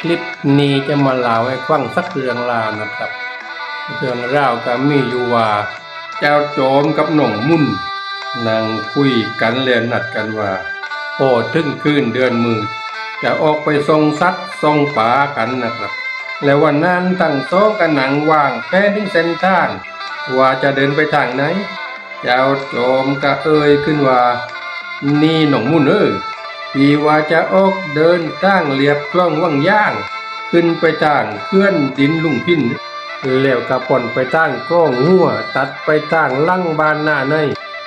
คลิปนี้จะมาเล่าให้ฟังสักเรื่องราวนะครับ เรื่องราวก็มีอยู่ว่าเจ้าโจมกับหน่องมุ่นนั่งคุยกันเรียนนัดกันว่าโอ้ถึงคืนเดือนมืดจะออกไปทรงสัตว์ทรงป่ากันนะครับ แล้ววันนั้นตั้งโต๊ะกันหนังว่างแพ้ถึงเส้นทาง ว่าจะเดินไปทางไหน เจ้าโจมก็เอ่ยขึ้นว่า นี่หน่องมุ่นเอ้ย พีวาจะออกเดินตั้งเรียบกล้องว่างย่าง ขึ้นไปทางเคลื่อนดินลุงพินแล้วก็ป่อนไปตั้งกล้องหัว ตัดไปตั้งลั่งบานหน้าใน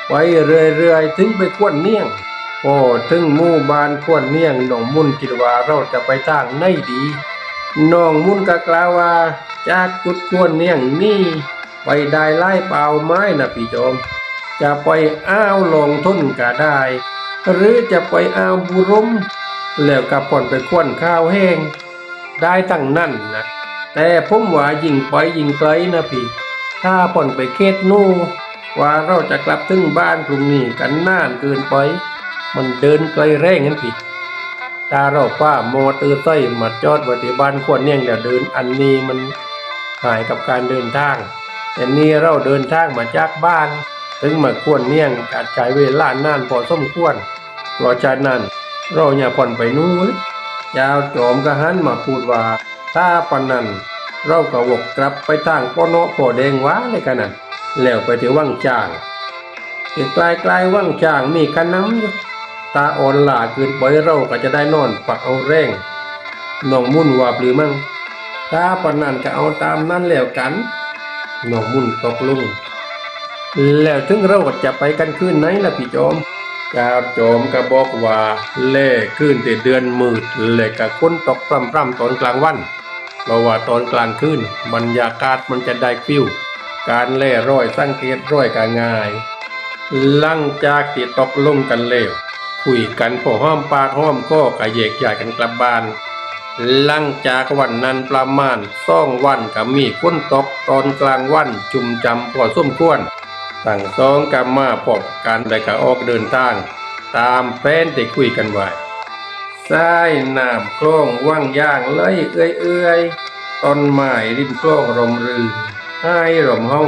ไว้เรื่อยๆถึงไปควนเนียงโอ้ถึงหมู่บานควนเนียงน้องมุ่นคิดว่าเราจะไปตั้งในดีน้องมุ่นก็กล่าวว่าจากจุดควนเนียงนี่ไปได้ไล่เปล่าไม้นะพี่โจมจะไปอ้าวลงทุนก็ได้ หรือจะไปอาบุรุมแล้วก็ป่อนไปควนข้าวแห้ง ได้ตั้งนั่นนะแต่ผมว่ายิงไปยิงไกลนะพี่ ถ้าป่อนไปเขตนู่ว่าเราจะกลับถึงบ้านพรุ่งนี้กันนานเกินไป มันเดินไกลแรงงั้นพี่ถ้าเราป้าโมอเตอร์ไซค์มาจอดไว้ที่บ้านควรเนี่ยงเดี๋ยวเดินอันนี้มันหายกับการเดินทางแต่นี่เราเดินทางมาจากบ้าน ถึงมาควรเนี่ยงอาจใช้เวลานานพอสมควรเพราะฉะนั้นเราอย่าผ่อนไปนู้นเจ้าโจอมก็หันมาพูดว่าถ้าปนนั้นเราก็วกกลับไปทางปอโนะปอแดงว้าเลยกันนั่นแล้วไปที่ว่างจางอีกไกลๆว่างจางมีขนำอยู่ตาอ่อนหลาเกินไปเราก็จะได้นอนปักเอาแรงน้องมุ่นว่าหรือมั่งถ้าปนนั้นก็เอาตามนั้นแล้วกันน้องมุ่นตกลง แล้วถึงเราก็จะไปกันคืนไหนล่ะพี่จอมเจ้าโจมก็บอกว่าเล่ขึ้นแต่เดือนมืดเล่ก็ค้นตกพร่ำๆตอนกลางวันเพราะว่าตอนกลางคืนบรรยากาศมันจะได้ฟิวการเล่ร้อยสังเกตร้อยก็ง่าย หลังจากที่ตกลงกันแล้วคุยกันพอห้อมปากห้อมก็กะเยกย้ายกันกลับบ้าน หลังจากวันนั้นประมาณสองวันก็มีฝนตกตอนกลางวันจุ่มจำพอส้มควร สั่งสองกามาพบกันได้ก็ออกเดินทาง ตามแผนที่คุยกันไว้สายน้ำคลองว่างย่างเลยเอื้อยเอื้อยๆต้นไม้ริมคลองรมรื่นให้ร่มเฮา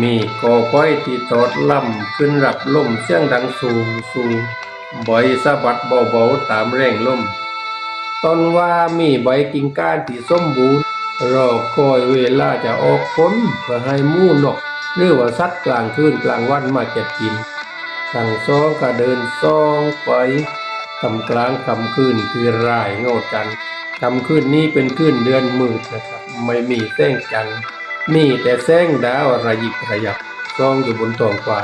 มีกอไฟที่ตอดล่ำขึ้นรับลมเสียงดังสูงสูงใบสะบัดเบาๆตามแรงลมต้นว่ามีใบกิ่งก้านที่สมบูรณ์รอคอยเวลาจะออกผลเพื่อให้มูนก หรือว่าสัตว์กลางคืนกลางวันมาเก็บกินสั่งซองก็เดินซองไปทำกลางคำคืนคือรายเงาจันทร์คำคืนนี้เป็นคืนเดือนมืดนะครับ ไม่มีแสงจันทร์มีแต่แสงดาวระยิบระยับซองอยู่บนท้องฟ้า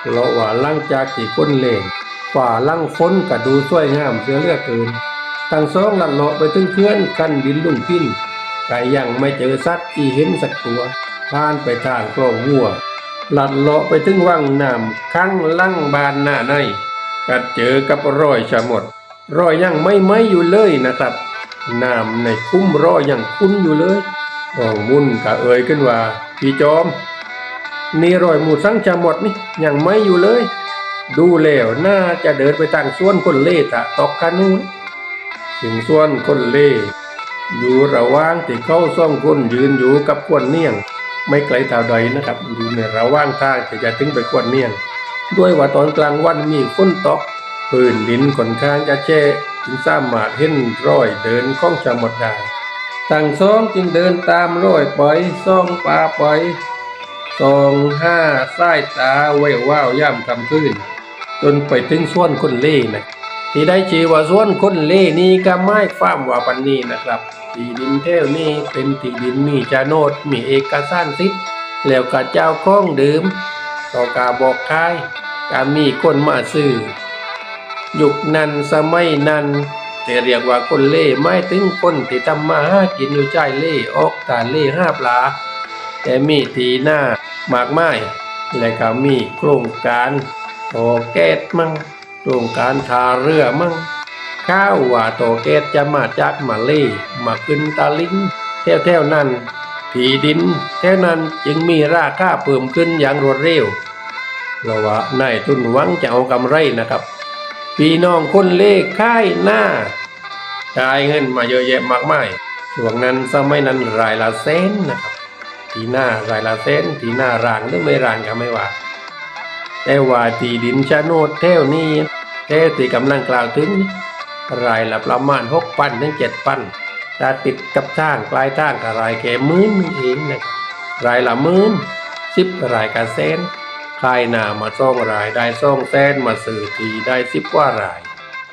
เพราะว่าหลังจากที่ฝนเล่งฝ่าลังฝนก็ดูสวยงามเสียเหลือเกินทั้งสองลัดเลาะไปถึงเพื่อนกันดินลุ่งพินก็ยังไม่เจอสัตว์ที่เห็นสักตัว ผ่านไปทางคลองวัว ลัดเลาะไปถึงวังน้ำข้างลังบานหน้าในก็เจอกับรอยชะมด รอยยังไม่ไหมอยู่เลยนะครับน้ำในคุ้มรอยยังคุ้นอยู่เลยน้องมุ่นก็เอ่ยขึ้นว่า พี่จอม นี่รอยหมูสังชะมดนี่ยังไม่อยู่เลย ดูแล้วน่าจะเดินไปทางส่วนคนเล่ตะตอกคานูนถึงส่วนคนเล่อยู่ระหว่างที่เข้าซ่องคนยืนอยู่กับควนเนียง ไม่ไกลเท่าใดนะครับอยู่ในระหว่างทางที่จะถึงไปควนเนียง ด้วยว่าตอนกลางวันมีฝนตกพื้นดินค่อนข้างจะแช่จึงสามารถเห็นรอยเดินของชาวหมดได้ทั้งสองจึงเดินตามรอยไปซ่องป่าไปส่องห้าสายตาไว้ว่าวย่ำคำคืนจนไปถึงส่วนคนเล่นะที่ได้ชื่อว่าสวนคนเล่นี้ก็ไม่ฟ้ามว่าปันนี้นะครับ ที่ดินแถวนี้เป็นที่ดินมีโฉนดมีเอกสารสิทธิ์แล้วก็เจ้าข้องเดิมต่อกาบอกขายก็มีคนมาซื้อยุคนั้นสมัยนั้นจะเรียกว่าคนเล่ไม่ถึงคนที่ทำมาหากินอยู่ใจเล่ออกตาเล่ห้าปลา แต่มีทีหน้ามากมายและก็มีโครงการโอแก๊สมั่งโครงการทาเรือมั่ง ข้าวว่าโตแก๊สจะมาจากมาเลมาขึ้นตาลิงแถวๆนั้นที่ดินแถวนั้นจึงมีราคาเพิ่มขึ้นอย่างรวดเร็วเพราะว่านายทุนหวังจะเอากำไรนะครับพี่น้องคนเล่ค่ายหน้าได้เงินมาเยอะแยะมากมายช่วงนั้นสมัยนั้นรายละเส้นนะครับทีหน้ารายละเส้นทีหน้ารางหรือไม่รางก็ไม่ว่า แต่ว่าที่ดินชะโนดแถวนี้แถวที่กำลังกล่าวถึง รายละประมาณหกพันถึงเจ็ดพันถ้าติดกับทางปลายทางก็รายแค่หมื่นเองนะครับรายละหมื่นสิบรายกระเซนขายหนามาซ่องรายได้ซ่องแสนมาสื่อทีได้สิบกว่าราย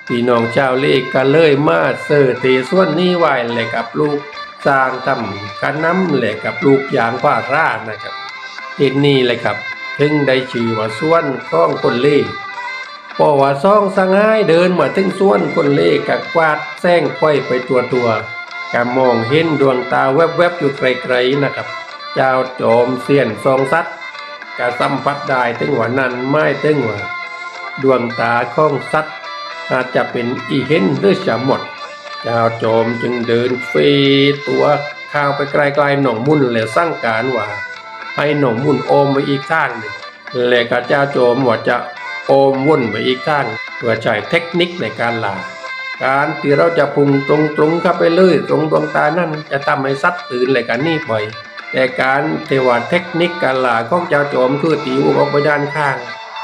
พี่น้องชาวเลขก็เลยมาเสิร์ตีส่วนนี้ไว้เลยกับลูกสร้างทำกันน้ำเลยกับลูกยางผ้าร่านะครับเหตุนี้เลยครับถึงได้ชื่อว่าส่วนข้องคนเล่ พราะว่าซ่องสงายเดินมาถึงส่วนคนเล่กับกวาดแซงไขว้ไปตัวตัวก็มองเห็นดวงตาแวบๆอยู่ไกลๆนะครับ เจ้าโจมเสียนซองซัดก็สัมผัสได้ถึงว่านั้นไม่ถึงว่าดวงตาของสัตว์อาจจะเป็นอีเห็นหรือจะหมดเจ้าโจมจึงเดินเฟตัวข้าวไปไกลๆหนองมุ่นแล้วสร้างการว่า ให้หนองมุ่นโอมไปอีกข้างหนึ่งแล้วก็เจ้าโจมว่าจะ โอมวุ่นไปอีกข้างเพื่อใช้เทคนิคในการลา การที่เราจะพุ่งตรงๆเข้าไปเลยตรงดวงตานั่นจะทำให้สัตว์ตื่นเลยกันนี่บ่อย แต่การเทวาเทคนิคการลาของเจ้าโจมคือตีออกไปด้านข้าง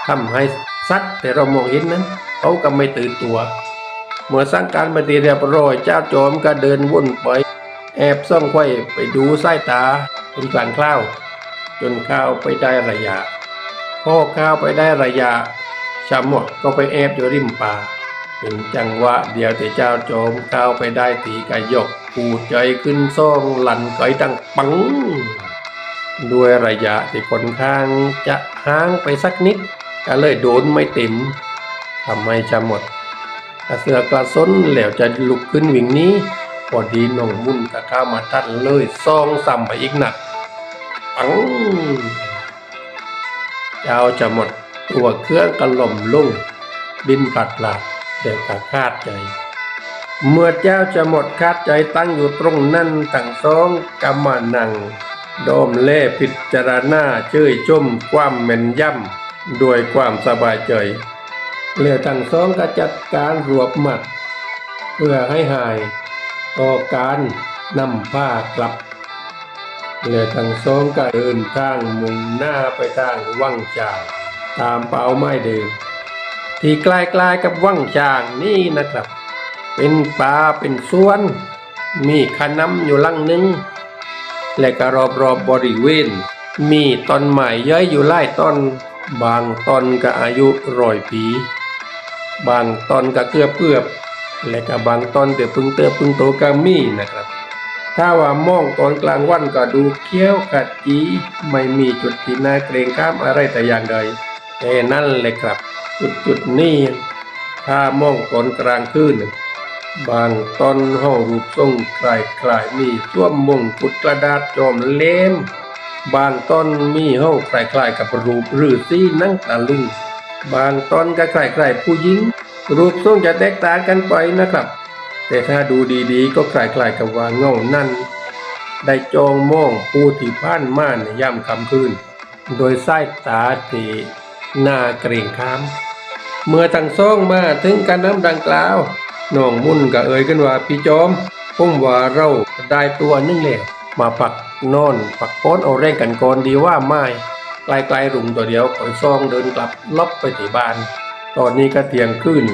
ทำให้สัตว์แต่เรามองเห็นนั้นเขาก็ไม่ตื่นตัวเมื่อสร้างการปฏิเรียบร้อยเจ้าโจมก็เดินวุ่นไป แอบซ่องไข่ไปดูสายตาเป็นกลางคล้าวจนข้าวไปได้ระยะพ่อข้าวไปได้ระยะ ชาหมดก็ไปแอบอยู่ริมป่าเป็นจังหวะเดียวที่เจ้าโจมเข้าวไปได้ตีกระยกปูใจขึ้นซ่องหลันไกดังปัง ด้วยระยะที่คนข้างจะห่างไปสักนิด ก็เลยโดนไม่เต็มทำให้จะหมดกระเสือกระสนแล้วจะลุกขึ้นวิ่งนี้พอดีน้องมุ่นก็เข้ามาทัดเลยซองซ้ำไปอีกหนักปังเจ้าจะหมด ตัวเครื่องกระหล่มลุ่งบินปัดหลาดเดี๋ยวก็คาดใจ เมื่อเจ้าจะหมดคาดใจตั้งอยู่ตรงนั้นตั้งสองกำมนัง โดมเล่พิจารณาเชยชมความแม่นย่ำด้วยความสบายใจเรือทั้งสองก็จัดการรวบหมัด เพื่อให้หายต่อการนำผ้ากลับเรือทั้งสองก็เดินทางมุ่งหน้าไปทางวังจา ตามเป้าหมายเดิม ที่ใกล้ๆกับวังจางนี่นะครับ เป็นป่าเป็นสวน มีขน้ำอยู่ลังหนึง และก็รอบๆบบริเวณ มีต้นไม้เย้ยอยู่ไล่ต้น บางต้นก็อายุร้อยปี บางต้นก็เกือบเกือบและก็บางต้นเดี๋ยวพึ่งเติบพึ่งโตก็มีนะครับถ้าว่ามองตอนกลางวันก็ดูเขี้ยวกัดจีไม่มีจุดที่น่าเกรงข้ามอะไรแต่อย่างใด แต่นั่นแหละครับ จุดจุดนี้ถ้ามองตอนกลางคืนบางตอนห้องรูปทรงคลายคลายๆมีส้วมมงกุฎกระดาษจอมเล่มบางต้นมีห้องคลายคลายๆกับรูปฤาษีนั่งตะลุงบางต้นก็คลายคลายผู้หญิง รูปทรงจะแตกต่างกันไปนะครับ แต่ถ้าดูดีๆ ก็คลายคลายกับว่าเงานั่นได้จองมองผู้ที่ผ่านม่านในย่ำคำคืน โดยสายตาที่ นาเกรงขาม เมื่อทั้งสองมาถึงการน้ำดังกล่าวน้องมุ่นก็เอ่ยกันว่าพี่จอมผมว่าเราได้ตัวนึงแล้วมาปักนอนปักโป้นเอาแรงกันก่อนดีว่าไม่ไกลๆรุมตัวเดียวขอยซองเดินกลับลบไปที่บ้าน ตอนนี้ก็เตียงขึ้น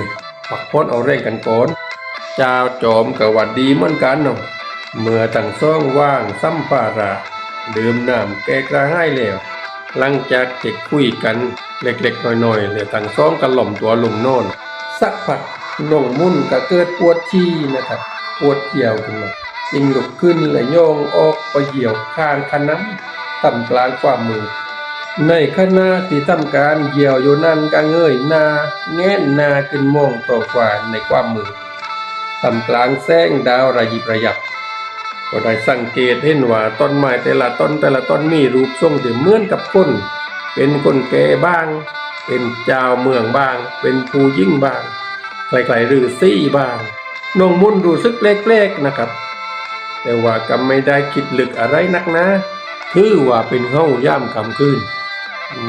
ปักโป้นเอาแรงกันก่อนเจ้าจอมก็หวัดดีเหมือนกันเนาะเมื่อทั้งสองว่างสัมภาระดื่มน้ำแกกระให้แล้ว หลังจากเด็กคุยกัน เล็กๆน้อยๆเลยทั้งสองกันหล่อมตัวลุมโน่น สักพักน้องมุ่นก็เกิดปวดชีนะครับปวดเกี่ยวขึ้นมาจึงลุกขึ้นและโยงออกไปเหี่ยวข้างคณะต่ำกลางฝ่ามือ ในขณะที่ทำการเหี่ยวอยู่นั่นก็เงยหน้าแงนหน้าขึ้นมองต่อกว่าในความมือต่ำกลางแสงดาวระยิบระยับก็ได้สังเกตเห็นว่าต้นไม้แต่ละต้นแต่ละต้นมีรูปทรงที่เหมือนกับคน เป็นคนแก่บ้าง เป็นเจ้าเมืองบ้าง เป็นผู้ยิ่งบ้างไกลๆหรือซี่บ้างน้องมุ่นรู้สึกเล็กๆนะครับ แต่ว่าก็ไม่ได้คิดลึกอะไรนักนะคือว่าเป็นห้องย่ำคำคืน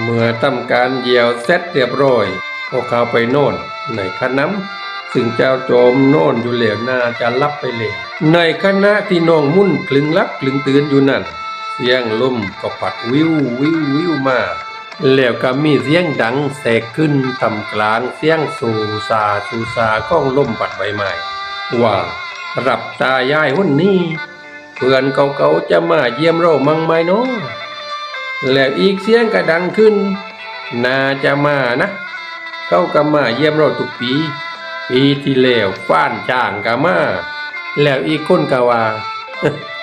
เมื่อทำการเหยี่ยวเสร็จเรียบร้อยก็เข้าไปโน่นในขน้ำซึ่งเจ้าโจมโน่นอยู่เหลวน่าจะรับไปเหลวในขณะที่น้องมุ่นคลึงรับคลึงตื่นอยู่นั่นเสียงลมก็พัดวิววิววิวมา แล้วก็มีเสียงดังแสกขึ้นทำกลางเสียงสูซาสูซาก้องลมปัดใบไม้ว่ารับตายายหุ่นนี้เพื่อนเก่าๆจะมาเยี่ยมเรามังไหมเนาะแล้วอีกเสียงก็ดังขึ้น น่าจะมานะ เขาก็มาเยี่ยมเราทุกปี ปีที่แล้วฟ้านจ้างก็มาแล้วอีกคนก็ว่า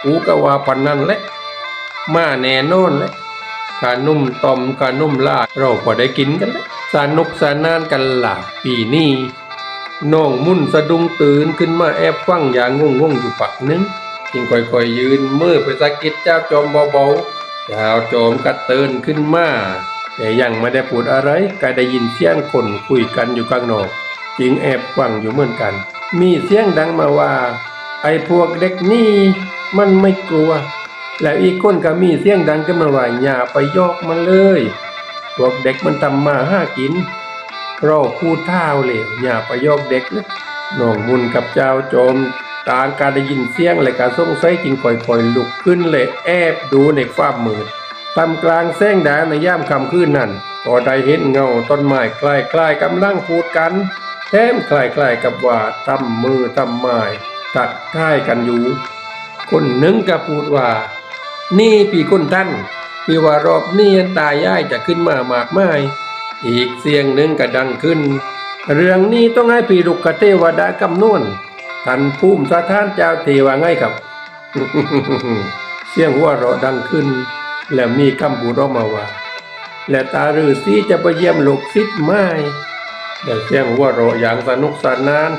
กูก็ว่าปันนั้นแหละมาแน่นอนแหละ กานุ่มตอมกานุ่มลาดเราพอได้กินกันแล้วสนุกสนานกันหล่ะปีนี้น้องมุ่นสะดุ้งตื่นขึ้นมาแอบฟังอย่างงงงๆอยู่ปักหนึงจึงค่อยๆยืนมือไปสะกิดเจ้าจอมเบาๆเจ้าจอมก็ตื่นขึ้นมาแต่ยังไม่ได้พูดอะไรก็ได้ยินเสียงคนคุยกันอยู่ข้างนอกจึงแอบฟังอยู่เหมือนกัน มีเสียงดังมาว่า ไอ้พวกเด็กนี่มันไม่กลัว แล้วอีกคนก็มีเสียงดังขึ้นมาว่าอย่าไปยอกมันเลยพวกเด็กมันทำมาห้ากินเราพูดเท่าเลยอย่าไปยอกเด็กเลยน้องมุนกับเจ้าโจมต่างการได้ยินเสียงและการสงสัยจึงค่อยๆลุกขึ้นเลยแอบดูในความมืดตำกลางแสงแดดในย่ามค่ำคืนนั้นก็ได้เห็นเงาต้นไม้คล้ายๆกำลังพูดกันแถมคล้ายๆกับว่าทำมือทำไม้ตัดท้ายกันอยู่ คนหนึ่งก็พูดว่า นี่ปีคนท่านพี่ว่ารอบนี้ตายายจะขึ้นมามากมาย อีกเสียงหนึ่งก็ดังขึ้น เรื่องนี้ต้องให้ปีลุกกเทวดากำนวนท่านภูมิสถานเจ้าเทวาไงครับ เสียงหัวเราะดังขึ้น แล้วมีคำบูดอมาว่า และตาฤาษีจะไปเยี่ยมลูกศิษย์ไม้แล้วเสียงหัวเราะอย่างสนุกสนาน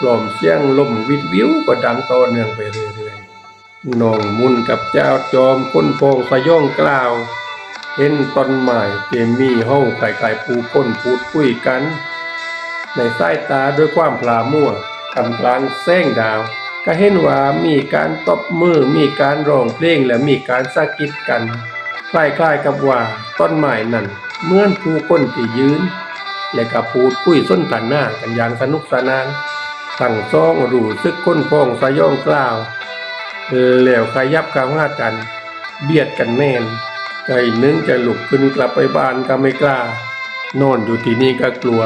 กล่อมเสียงลมวิดวิวก็ดังต่อเนื่องไปเรื่อย น้องมุนกับเจ้าจอมคนโปงสยองกล่าว เห็นต้นไม้เตมีห้องไข่ไข่ปูพ้นพูดคุยกัน ในสายตาด้วยความพลามั่วทำกลางแสงดาว ก็เห็นว่ามีการตบมือมีการร้องเพลงและมีการสะกิดกัน คล้ายๆกับว่าต้นไม้นั่นเหมือนผู้คนที่ยืน และก็พูดคุยส้นทนากันอย่างสนุกสนานทั้งสองรู้สึกค้นพองสยองกล่าว แล้วขยับกาวหากัน เบียดกันแน่น ใจนึงจะลุกขึ้นกลับไปบ้านก็ไม่กล้า นอนอยู่ที่นี่ก็กลัว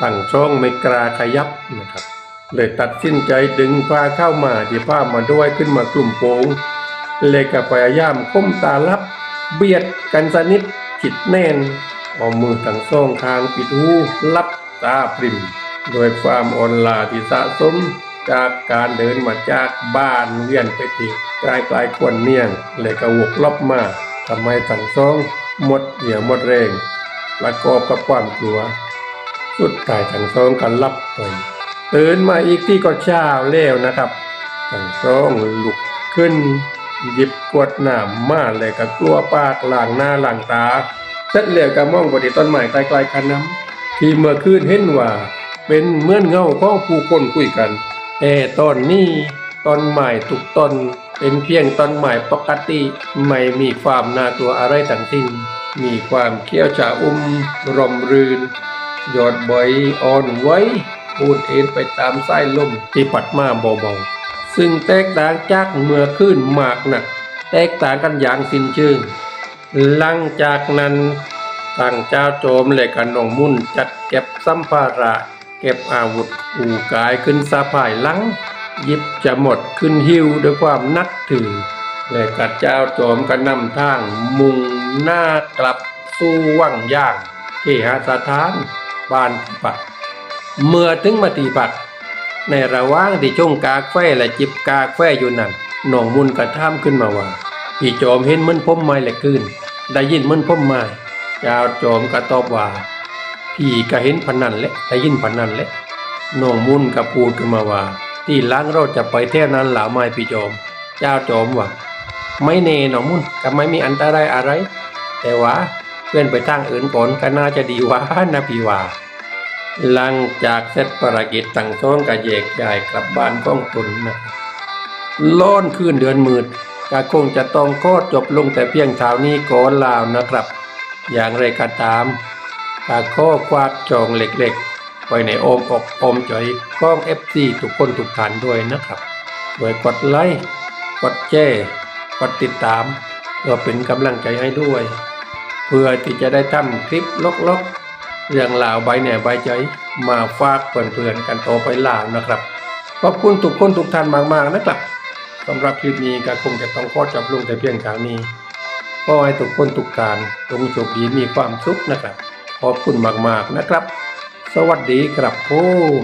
ตั้งช่องไม่กล้าขยับนะครับ เลยตัดสินใจดึงผ้าเข้ามาที่ผ้ามาด้วยขึ้นมากลุ่มโปงเลยก็พยายามก้มตาลับ เบียดกันสนิทจิตแน่นเอามือทั้งสองข้างปิดหูลับตาปริม โดยความอ่อนลาที่สะสม จากการเดินมาจากบ้านเวียนไปติกลายกลายควนเนียงเลยกระวกลบมาทำไมทั้งสองหมดเหี่ยวหมดแรงประกอบกับความกลัว สุดท้ายทั้งสองกันลับไปตื่นมาอีกที่ก็เช้าแล้วนะครับทั้งสองลุกขึ้น หยิบกวดน้ำมาเลยก็กลัวปากล้างหน้าล้างตาเสร็จแล้วก็มองบดีต้นไม้ไกลๆกันน้ำที่เมื่อคืนเห็นว่าเป็นเหมือนเงาของผู้คนคุยกัน แต่ตอนนี้ต้นไม้ทุกต้นเป็นเพียงต้นไม้ปกติ ไม่มีความน่ากลัวอะไรทั้งสิ้น มีความเขี้ยวชะอุ่มร่มรื่นยอดใบอ่อนไว้ปูดเอ็นไปตามสายลมที่ปัดมาเบาๆซึ่งแตกต่างจากเมื่อขึ้นมากหนักแตกต่างกันอย่างสิ้นเชิงหลังจากนั้นทางเจ้าโจมและกันนองมุ่นจัดเก็บสัมภาระ เก็บอาวุธอู่กายขึ้นสะพายหลังยิบจะหมดขึ้นหิ้วด้วยความนับถือ และกัดเจ้าโจมก็นำทาง มุ่งหน้ากลับสู่วังย่างที่หาสถานบานปักเมื่อถึงมาตีปัก ในระหว่างที่ชงกากไฟและจิบกากไฟอยู่นั่นหนองมุนกระท่ามขึ้นมาว่าพี่โจมเห็นมันพมไม้เหล็กขึ้น ได้ยินมันพมไม้เจ้าโจมก็ตอบว่า พี่ก็เห็นพนันแหละได้ยินพนันแหละหนองมุนก็พูดขึ้นมาว่า ที่ล้างเราจะไปเท่านั้นหลาไม่พี่โจมเจ้าโจมว่าไม่เนหนองมุนก็ไม่มีอันตรายอะไร แต่ว่าเพื่อนไปทางอื่นก่อนก็น่าจะดีว่านะพี่ว่าหลังจากเสร็จภารกิจตั้งท้องกะแยกย้ายกลับบ้านก้องตุนนะล้อนคืนเดือนมืดก็คงจะต้องโคตรจบลงแต่เพียงเท่านี้ก่อนลาวนะครับ อย่างไรก็ตาม กาข้อควากจองเล็กๆ ไว้ในโอมอกอมใจกล้อง FC ทุกคนทุกท่านด้วยนะครับโดยกดไลค์กดแชร์กดติดตามเพื่อเป็นกำลังใจให้ด้วย เพื่อที่จะได้ทำคลิปลกๆ เรื่องราวใบแหน่ใบใจมาฝากเพื่อนๆกันต่อไปล่าวนะครับขอบคุณทุกคนทุกท่านมากๆนะครับสำหรับคลิปนี้ก็คงจะต้องขอจบลงแต่เพียงเท่านี้ขอให้ทุกคนทุกการจงโชคดีมีความสุขนะครับ ขอบคุณมาก ๆ นะครับ สวัสดีครับผม